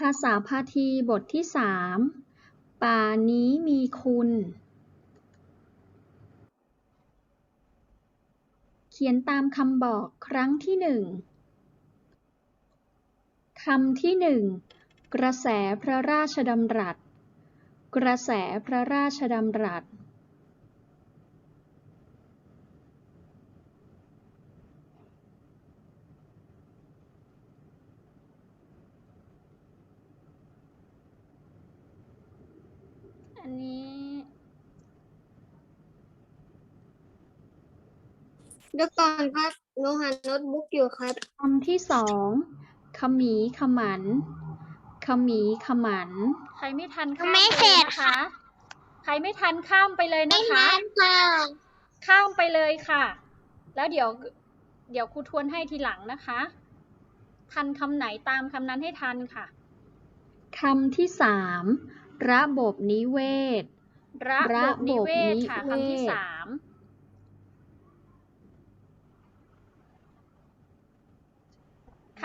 ภาษาพาทีบทที่สามป่านี้มีคุณ เขียนตามคำบอกครั้งที่หนึ่งคำที่หนึ่งกระแสพระราชดำรัส กระแสพระราชดำรัส อันนี้ เดี๋ยวก่อนครับหนูหาโน้ตบุ๊กอยู่ครับ คำที่สองขมีขมัน ขมีขมัน ใครไม่ทันข้ามไม่ไปเสร็เลยจนะค่ะคะใครไม่ทันข้ามไปเลยไม่นะคะทันค่ะข้ามไปเลยค่ะ แล้วเดี๋ยว เดี๋ยวครูทวนให้ทีหลังนะคะ ทันคำไหนตามคำนั้นให้ทันค่ะ คำที่สามระบบนิเวศ ระบบนิเวศค่ะระบบนิเวศ คำที่สาม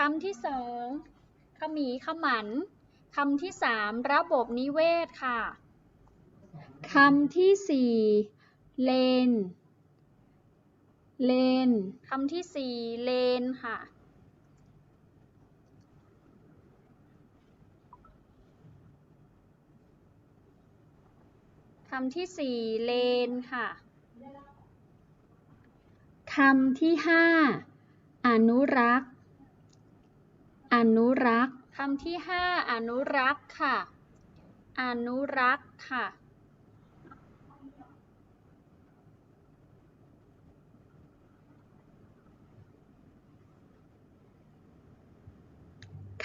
คำที่สองขมีขมันคำที่สามระบบนิเวศค่ะ คำที่สี่เลน เลน คำที่สี่เลนค่ะ คำที่สี่เลนค่ะ คำที่ห้าอนุรักษ์ อนุรักษ์คำที่ห้าอนุรักษ์ค่ะ อนุรักษ์ค่ะ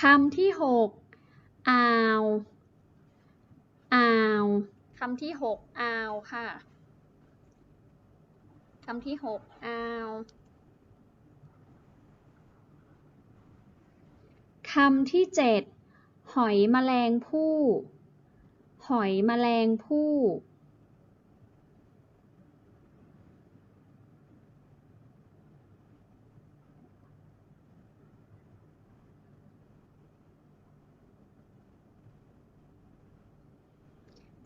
คำที่หกอ่าวอ่าวคำที่หกอ่าวค่ะ คำที่หกอ่าว คำที่เจ็ดหอยแมลงภู่หอยแมลงภู่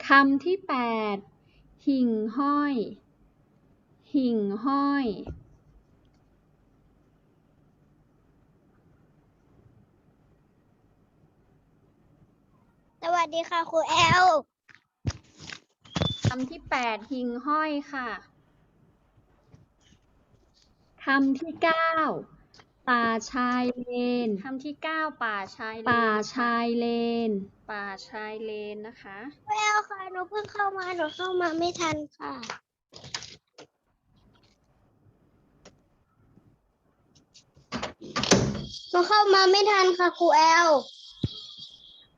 คำที่แปดหิ่งห้อย หิ่งห้อย สวัสดีค่ะครูแอลคำที่แปดหิ่งห้อยค่ะคำที่เก้าป่าชายเลนคำที่เก้าป่าชายเลนป่าชายเลน ป่าชายเลนนะคะครูแอลค่ะหนูเพิ่งเข้ามาหนูเข้ามาไม่ทันค่ะ หนูเข้ามาไม่ทันค่ะครูแอล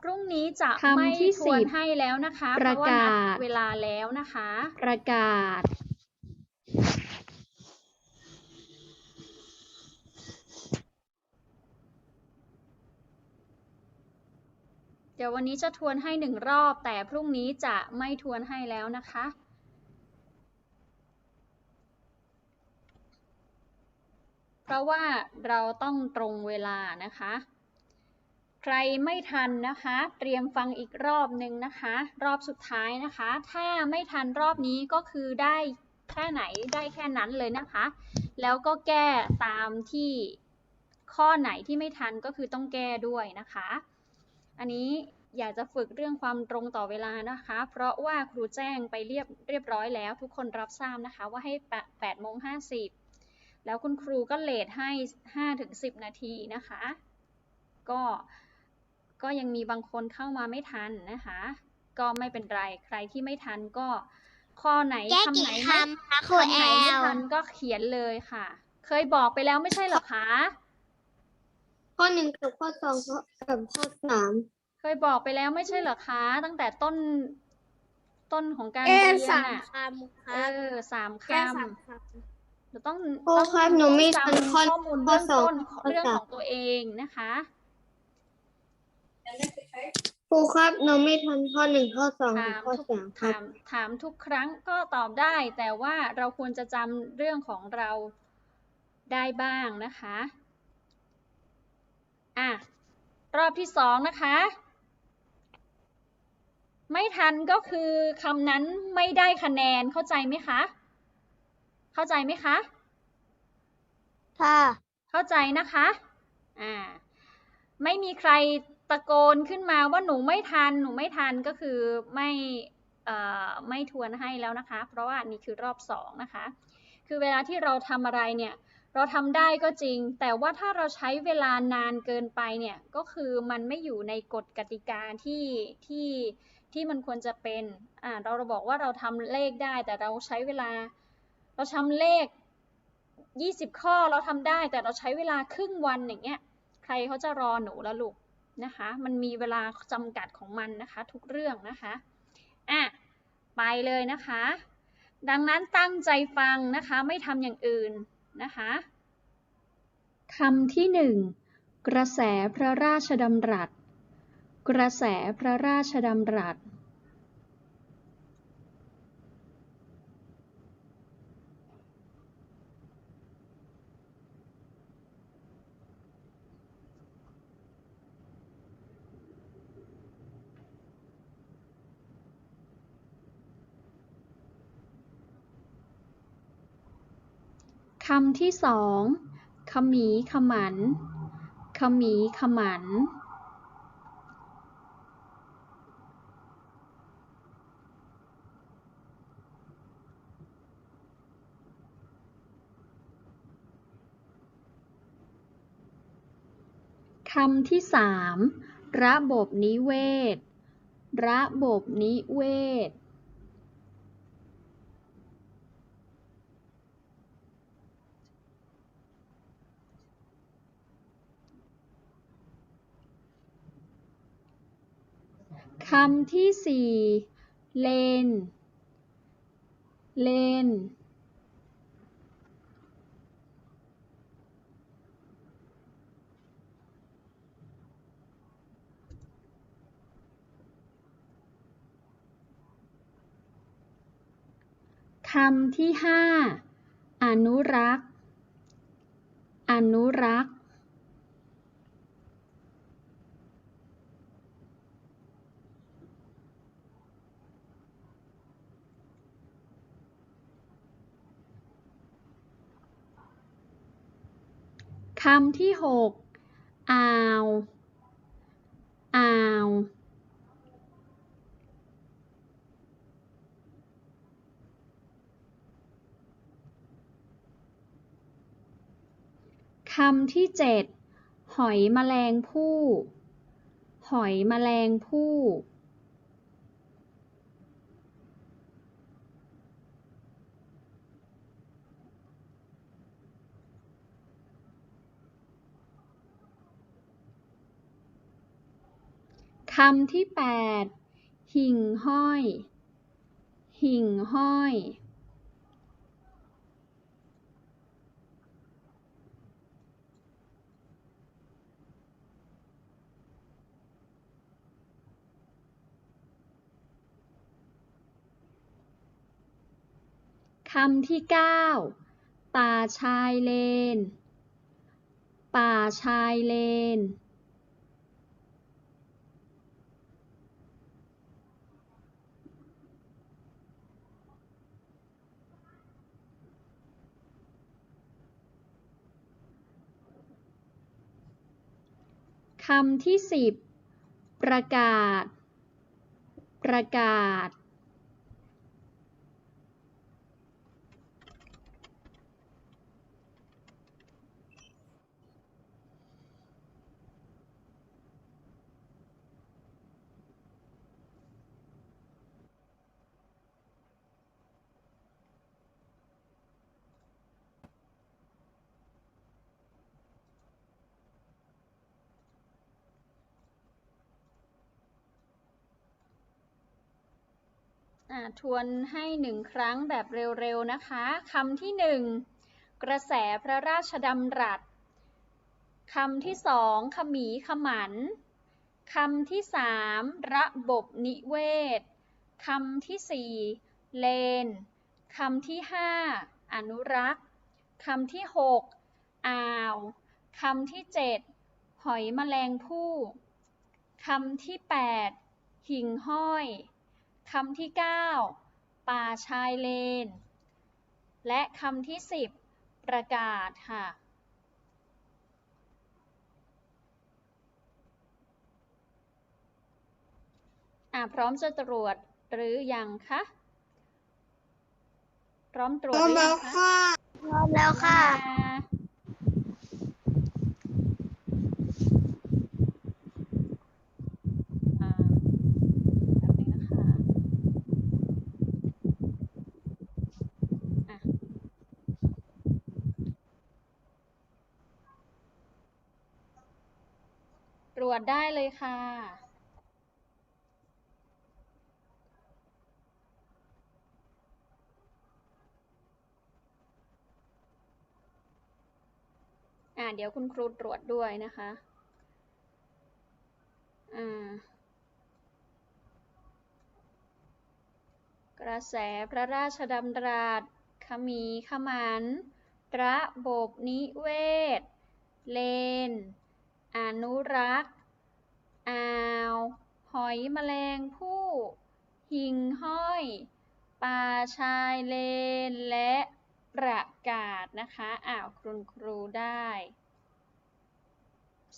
พรุ่งนี้จะไม่ทวนให้แล้วนะคะ ประเพราะว่านักาศเวลาแล้วนะคะ ประกาศ เดี๋ยววันนี้จะทวนให้หนึ่งรอบ แต่พรุ่งนี้จะไม่ทวนให้แล้วนะคะเพราะว่าเราต้องตรงเวลานะคะ ใครไม่ทันนะคะ เตรียมฟังอีกรอบหนึ่งนะคะ รอบสุดท้ายนะคะ ถ้าไม่ทันรอบนี้ก็คือได้แค่ไหนได้แค่นั้นเลยนะคะ แล้วก็แก้ตามที่ข้อไหนที่ไม่ทันก็คือต้องแก้ด้วยนะคะ อันนี้อยากจะฝึกเรื่องความตรงต่อเวลานะคะ เพราะว่าครูแจ้งไปเรียบเรียบร้อยแล้ว ทุกคนรับทราบนะคะว่าให้8โมง50 แล้วคุณครูก็เลทให้5ถึง10 นาทีนะคะ ก็ ก็ยังมีบางคนเข้ามาไม่ทันนะคะ ก็ไม่เป็นไร ใครที่ไม่ทันก็ข้อไหนแก้คำกี่ไหนไม่คำคะครูคำแอไหนไม่ลทันก็เขียนเลยค่ะ เคยบอกไปแล้วไม่ใช่เหรอคะ ข้อหนึ่งกับข้อสองกับข้อสามเคยบอกไปแล้วไม่ใช่เหรอคะ ตั้งแต่ต้นต้นของการแก้เรียนสามอะคำคเอรับอสามคแก้สามคำ เราต้องครูต้องครับหนูไม่ทันจำข้อข้อมูลข้อเบื้องสองต้นข้อเรื่องสามของตัวเองนะคะำ ครูครับหนูไม่ทันข้อหนึ่งข้อสองถากับมข้อทุกสามครัถาบ มถามทุกครั้งก็ตอบได้ แต่ว่าเราควรจะจำเรื่องของเราได้บ้างนะคะ อะ รอบที่สองนะคะ ไม่ทันก็คือคำนั้นไม่ได้คะแนนเข้าใจไหมคะ เข้าใจไหมคะ ค่ะ เข้าใจนะคะ อ่า ไม่มีใคร ตะโกนขึ้นมาว่าหนูไม่ทัน หนูไม่ทันก็คือไม่ไม่ทวนให้แล้วนะคะ เพราะว่านี่คือรอบสองนะคะ คือเวลาที่เราทำอะไรเนี่ย เราทำได้ก็จริง แต่ว่าถ้าเราใช้เวลานานเกินไปเนี่ย ก็คือมันไม่อยู่ในกฎกติกาที่ที่ที่มันควรจะเป็น อ่า เราบอกว่าเราทำเลขได้ แต่เราใช้เวลา เราทำเลข 20 ข้อเราทำได้ แต่เราใช้เวลาครึ่งวันอย่างเงี้ย ใครเขาจะรอหนูละลูก นะคะ มันมีเวลาจำกัดของมันนะคะ ทุกเรื่องนะคะ อะ ไปเลยนะคะ ดังนั้นตั้งใจฟังนะคะ ไม่ทำอย่างอื่นนะคะคำที่หนึ่งกระแสพระราชดำรัส กระแสพระราชดำรัส คำที่สองขมีขมัน ขมีขมัน คำที่สามระบบนิเวศ ระบบนิเวศ คำที่สี่เลน เลน คำที่ห้าอนุรักษ์ อนุรักษ์ คำที่หกอ่าวอ่าวคำที่เจ็ดหอยแมลงภู่หอยแมลงภู่ คำที่แปดหิ่งห้อย หิ่งห้อย คำที่เก้าป่าชายเลน ป่าชายเลน คำที่สิบประกาศ ประกาศ ทวนให้หนึ่งครั้งแบบเร็วๆนะคะคำที่หนึ่งกระแสพระราชดำรัสคำที่สองขมีขมันคำที่สามระบบนิเวศคำที่สี่เลนคำที่ห้าอนุรักษ์คำที่หกอ่าวคำที่เจ็ดหอยแมลงภู่คำที่แปดหิ่งห้อย คำที่ 9 ป่าชายเลน และคำที่ 10 ประกาศค่ะ อะพร้อมจะตรวจหรือยังคะ พร้อมตรวจหรือยังคะพร้อมแล้วค่ะอ่าแป๊บนึงนะคะอะตร วจได้เลยค่ะอ่าเดี๋ยวคุณครูตรวจด้วยนะคะ อ่า กระแสพระราชดำรัสขมีขมันระบบนิเวศ เลน อนุรักษ์ อ่าว หอยแมลงผู้หิ่งห้อย ป่าชายเลน และประกาศนะคะ อ่าวคุณครูได้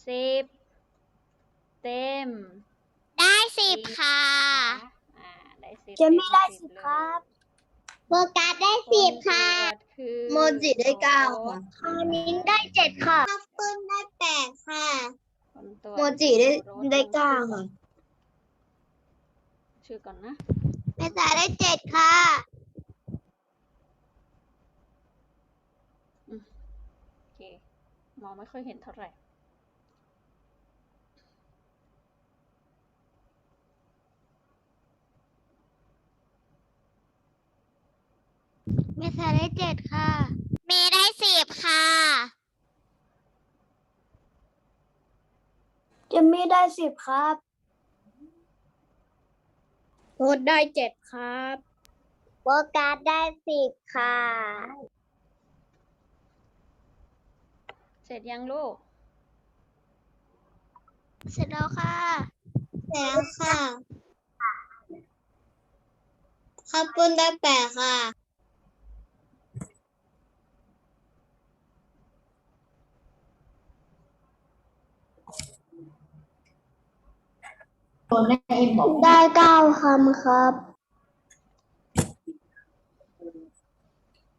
สิบเต็ม ได้สิบค่ะอ่าได้สิบเจมี่ได้ต็สิบเลยครับโฟกัสได้สิบค่ะนตรวจคือโมจิได้เก้าค่ะโรสคานิ้งได้เจ็ดค่ะข้าวปุ้นได้แปดค่ะคนตรวจ โมจิได้โรสได้ลงเก้าชื่อก่อนค่ะ ชื่อก่อนนะเมษาได้เจ็ดค่ะ โอเค มองไม่ค่อยเห็นเท่าไหร่ เมษาได้เจ็ดค่ะ เมย์ได้สิบค่ะ เจมมี่ได้สิบครับโรดได้เจ็ดครับโฟกัสได้สิบค่ะ เสร็จยังลูก เสร็จแล้วค่ะเสร็จแล้วค่ะข้าวปุ้นได้แปดค่ะ ได้เก้าคำครับ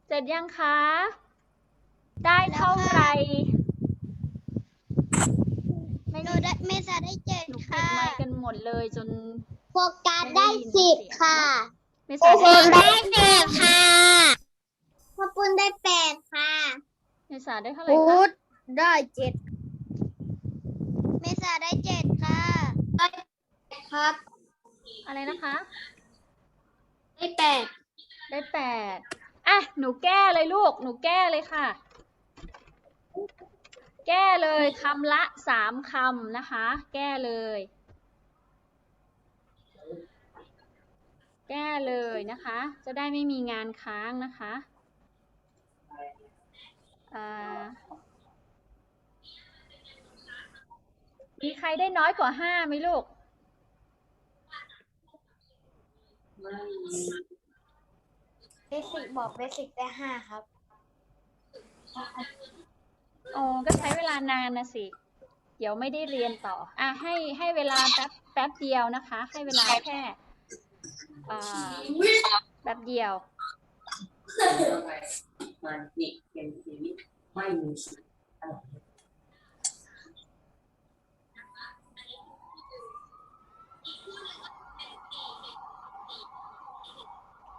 เสร็จยังคะ ได้เท่าไหร่ไม่หนูรู้ได้เมษาได้เจ็ดหนูปิดค่ะไมค์กันหมดเลยจน โฟกัสได้สิบค่ะไม่สาโฟได้กัสได้สิบค่ะข้าวปุ้นได้แปดค่ะไม่สาได้เท่าไหร่คะ ได้เจ็ดเมษาได้เจ็ดค่ะได้ ครับ อะไรนะคะ ได้แปดได้แปดอะ หนูแก้เลยลูก หนูแก้เลยค่ะ แก้เลยคำละสามคำนะคะ แก้เลย แก้เลยนะคะ จะได้ไม่มีงานค้างนะคะอ่ามีใครได้น้อยกว่าห้าไหมลูก เบสิกบอกเบสิกได้ห้าครับอ๋อก็ใช้เวลานานนะสิ เดี๋ยวไม่ได้เรียนต่อ อะให้ให้เวลาแป๊บแป๊บเดียวนะคะ ให้เวลาแค่อ่าแป๊บเดียวมันนี่เป็นชีวิตไม่มีสิทธิ์อะไร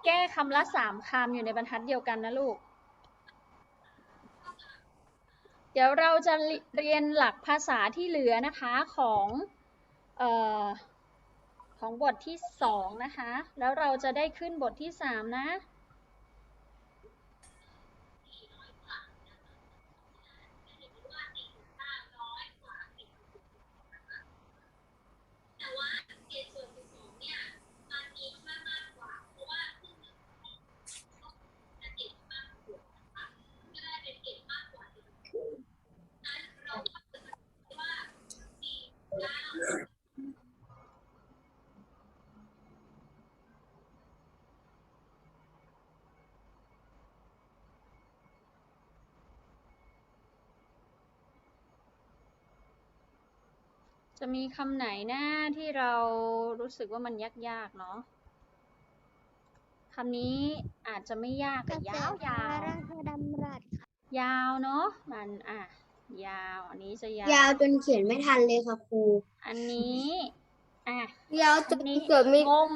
แก้คำละสามคำอยู่ในบรรทัดเดียวกันนะลูก เดี๋ยวเราจะเรียนหลักภาษาที่เหลือนะคะของเอ่อของบทที่สองนะคะ แล้วเราจะได้ขึ้นบทที่สามนะ จะมีคำไหนนะที่เรารู้สึกว่ามันยากๆเนาะคำนี้อาจจะไม่ยากเกแต่ษยาวตรยาวราชดำรัสค่ะยาวเนาะมันอะยาวอันนี้จะยาว ยาวจนเขียนไม่ทันเลยค่ะครู อันนี้อะยาวจอันนนี้เกิดไม่งง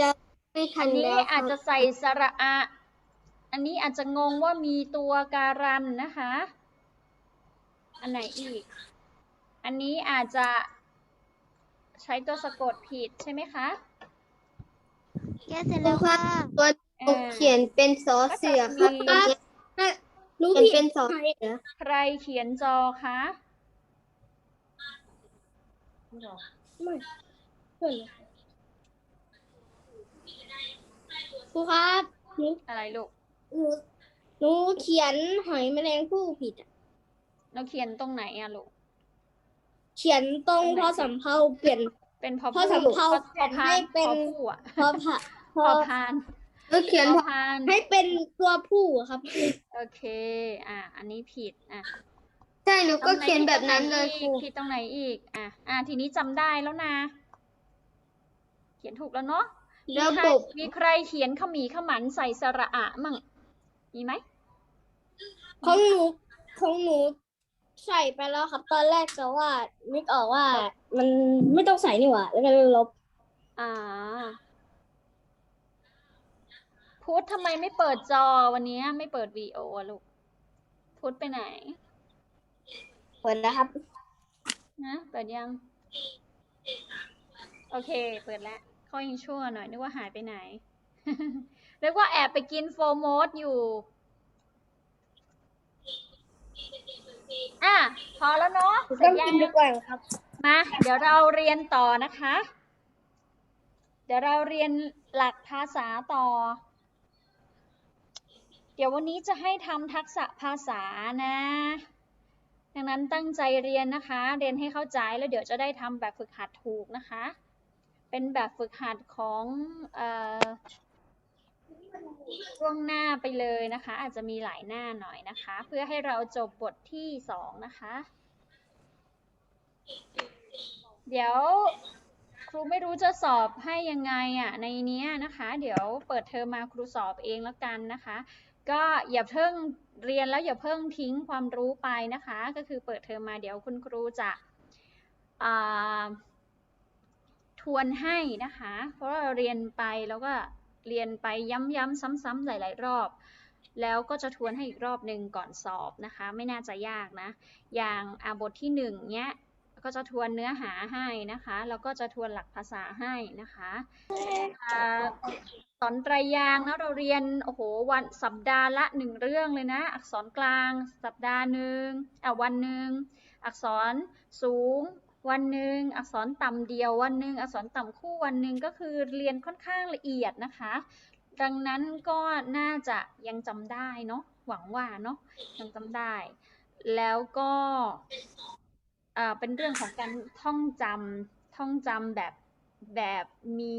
ยาวไม่ทัอันนนี้แล้วอาจจะค่ะใส่สระอะ อันนี้อาจจะงงว่ามีตัวการันนะคะ อันไหนอีก อันนี้อาจจะ ใช้ตัวสะกดผิดใช่ไหมคะแก้เสร็จแล้วค่ะตัวอ่าเขียนเป็นสอเสือค่ะก็จะมีรู้เขียนเป็นสอเสือใครเขียนจอคะไม่ครูครับหนูอะไรลูกหนูหนูเขียนหอยแมลงภู่ผิดอะเราเขียนตรงไหนอะลูก เขียนตรงพอสำเพาเปลี่ยน เป็นพอพอผู้สำเภาพอเปลี่ยนพอพาให้นเป็นพอผู้อะพอผ่าพพออพานเออเขียนพอพานให้เป็นตัวผู้อะครับ โอเค อะ อันนี้ผิดอะใช่หนูก็ตรงไหเขียนแบบนั้นเลยคผิรูดตรงไหนอีกผิดตรงไหนอีกอะอะทีนี้จำได้แล้วนะ เขียนถูกแล้วเนาะมีระใครบบมีใครเขียนขมีขมันใส่สระอะมั่งมีไหมของหนูของหนู ใส่ไปแล้วครับ ตอนแรกแต่ว่านึกออกว่า มันไม่ต้องใส่นี่หว่าแล้วก็ลบอ่า พุธทำไมไม่เปิดจอวันนี้ไม่เปิดวีโอะลูก พุธไปไหนเปิดแล้วครับ นะเปิดยัง โอเค เปิดแล้วเขายังชั่วหน่อยนึกว่าหายไปไหน นึกว่าแอบไปกินโฟร์โมสอยู่ อะพอแล้วเนาะเสร็ต้จองยักิงนดีกว่าครับ มาเดี๋ยวเราเรียนต่อนะคะ เดี๋ยวเราเรียนหลักภาษาต่อ เดี๋ยววันนี้จะให้ทำทักษะภาษานะ ดังนั้นตั้งใจเรียนนะคะ เรียนให้เข้าใจแล้วเดี๋ยวจะได้ทำแบบฝึกหัดถูกนะคะ เป็นแบบฝึกหัดของเอ่อ ช่วงหน้าไปเลยนะคะ อาจจะมีหลายหน้าหน่อยนะคะ เพื่อให้เราจบบทที่สองนะคะ เดี๋ยวครูไม่รู้จะสอบให้ยังไงอะในเนี้ยนะคะ เดี๋ยวเปิดเทอมมาครูสอบเองแล้วกันนะคะ ก็อย่าเพิ่งเรียนแล้วอย่าเพิ่งทิ้งความรู้ไปนะคะ ก็คือเปิดเทอมมาเดี๋ยวคุณครูจะทวนให้นะคะ เพราะเราเรียนไปแล้วก็ เรียนไปย้ำๆซ้ำๆหลาย ๆ รอบ แล้วก็จะทวนให้อีกรอบหนึ่งก่อนสอบนะคะ ไม่น่าจะยากนะ อย่างอาบทที่หนึ่งเนี้ยก็จะทวนเนื้อหาให้นะคะ แล้วก็จะทวนหลักภาษาให้นะคะอ่าสอนไตรยางนะเราเรียนโอ้โหวันสัปดาห์ละหนึ่งเรื่องเลยนะ อักษรกลาง สัปดาห์หนึ่งอะวันหนึ่งอักษรสูง วันหนึ่งอักษรต่ำเดียว วันหนึ่งอักษรต่ำคู่วันหนึ่งก็คือเรียนค่อนข้างละเอียดนะคะ ดังนั้นก็น่าจะยังจำได้เนาะหวังว่าเนาะยังจำได้ แล้วก็เป็นเรื่องของการท่องจำท่องจำแบบแบบมี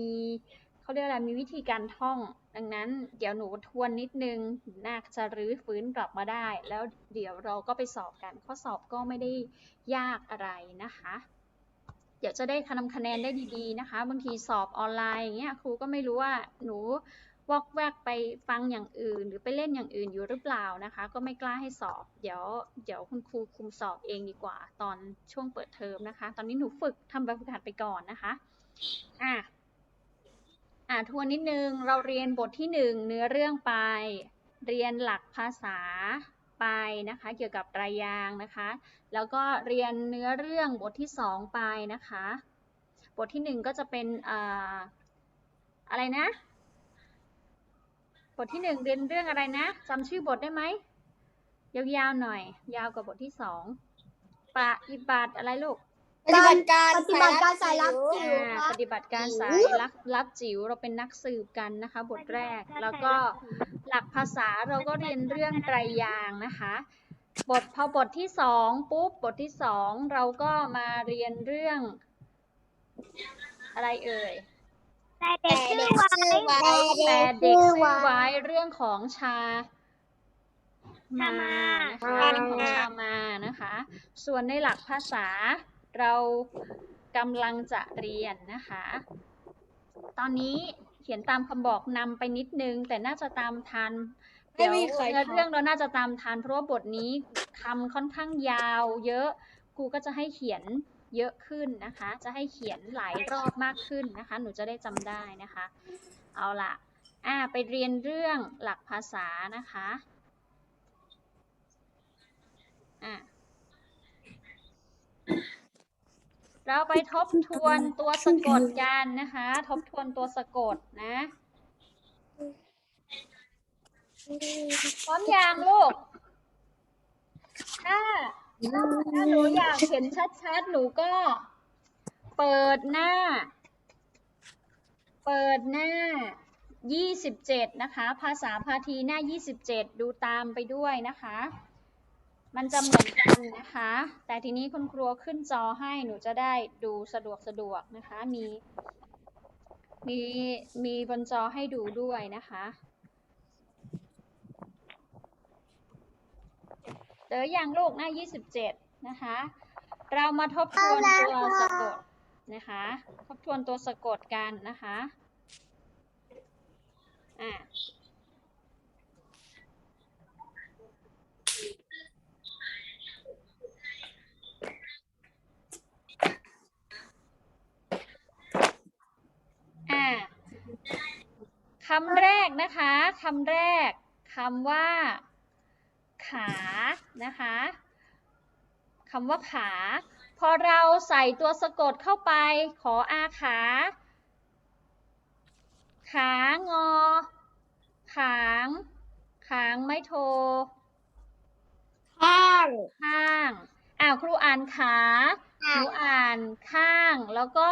เขาเรียกอะไรมีวิธีการท่อง ดังนั้นเดี๋ยวหนูทวนนิดนึงน่าจะรื้อฟื้นกลับมาได้ แล้วเดี๋ยวเราก็ไปสอบกัน ข้อสอบก็ไม่ได้ยากอะไรนะคะ เดี๋ยวจะได้ทำคะแนนได้ดีๆนะคะ บางทีสอบออนไลน์อย่างเงี้ยครูก็ไม่รู้ว่าหนูวอกแวกไปฟังอย่างอื่น หรือไปเล่นอย่างอื่นอยู่หรือเปล่านะคะ ก็ไม่กล้าให้สอบ เดี๋ยวเดี๋ยวคุณครูคุมสอบเองดีกว่า ตอนช่วงเปิดเทอมนะคะ ตอนนี้หนูฝึกทำแบบฝึกหัดไปก่อนนะคะอะ อะทวนนิดนึง เราเรียนบทที่หนึ่งเนื้อเรื่องไป เรียนหลักภาษาไปนะคะ เกี่ยวกับไตรยางนะคะ แล้วก็เรียนเนื้อเรื่องบทที่สองไปนะคะ บทที่หนึ่งก็จะเป็นอ่าอะไรนะ บทที่หนึ่งเรียนเรื่องอะไรนะจำชื่อบทได้ไหมยาวๆหน่อย ยาวกว่าบทที่สองปฏิบัติอะไรลูก ปฏิบัติการปฏิบัติการสายลับจิ๋วอ่าครับปฏิบัติการสายลับลับจิ๋วเราเป็นนักสืบกันนะคะ บทแรกแล้วก็หลักภาษาเราก็เรียนเรื่องไตรยางค์นะคะ บทพอบทที่สองปุ๊บบทที่สองเราก็มาเรียนเรื่อง อะไรเอ่ยแต่เด็กชื่อไว้แต่เด็กซื้อไว้ เรื่องของชามานะคะชามาเรื่องของชามานะคะ ส่วนในหลักภาษา เรากำลังจะเรียนนะคะ ตอนนี้เขียนตามคำบอกนำไปนิดนึง แต่น่าจะตามทันเดี๋ยวใครเนื้อทันเรื่องเราน่าจะตามทันเพราะว่าบทนี้คำค่อนข้างยาวเยอะครูก็จะให้เขียนเยอะขึ้นนะคะ จะให้เขียนหลายรอบมากขึ้นนะคะ หนูจะได้จำได้นะคะ เอาละอ่าไปเรียนเรื่องหลักภาษานะคะ เราไปทบทวนตัวสะกดกันนะคะ ทบทวนตัวสะกดนะพร้อมยังลูก ถ้าถ้าหนูอยากเห็นชัดๆ หนูก็ เปิดหน้า เปิดหน้า 27 นะคะ ภาษาพาทีหน้า 27 ดูตามไปด้วยนะคะ มันจะเหมือนกันนะคะ แต่ทีนี้คุณครูขึ้นจอให้หนูจะได้ดูสะดวกสะดวกนะคะ มีมีมีบนจอให้ดูด้วยนะคะเจออย่างลูกหน้า 27 นะคะ เรามาทบทวนตัวสะกดนะคะ ทบทวนตัวสะกดกันนะคะ อะ อะ คำแรกนะคะคำแรกคำว่า ขานะคะคำว่าขา พอเราใส่ตัวสะกดเข้าไป ขออาขา ขางอ ขาง ขางไม่โทข้างข้างอ้าวครูอ่านขาหนูอ่านข้างแล้วก็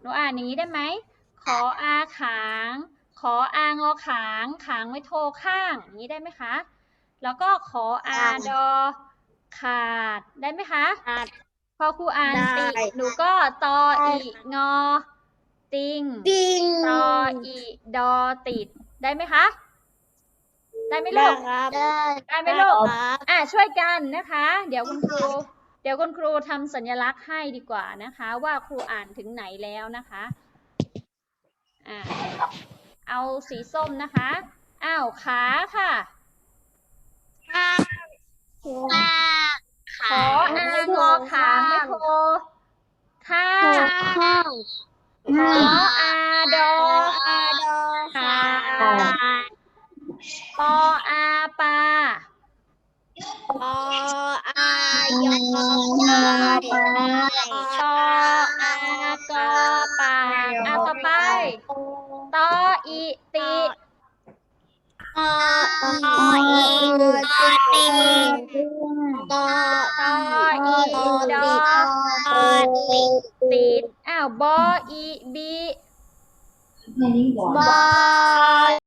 หนูอ่านอย่างนี้ได้ไหมข ออาขาง ขออางอขาง ขางไม่โทข้างอย่างนี้ได้ไหมคะ แล้วก็ขออาดอขาดได้ไหมคะขาดพอครูอ่านได้ติหนูก็ตออีงอ ติงดิงตออีดอติดได้ไหมคะได้ไหมได้ลูกครับได้ได้ไหมลูกครับอะช่วยกันนะคะ เดี๋ยวคุณครู เดี๋ยวคุณครูทำสัญลักษณ์ให้ดีกว่านะคะ ว่าครูอ่านถึงไหนแล้วนะคะ อะเอาสีส้มนะคะ อ้าวขาค่ะข้างข้างขออางอขางไม่โทข้างข้างขออาดออาดอขาปออาปาปออายอตออา กอปาอะต่อไปตออีติปออีติตอตออีดอติติดอ้าวบออีบีแค่นี้ก่อนบอ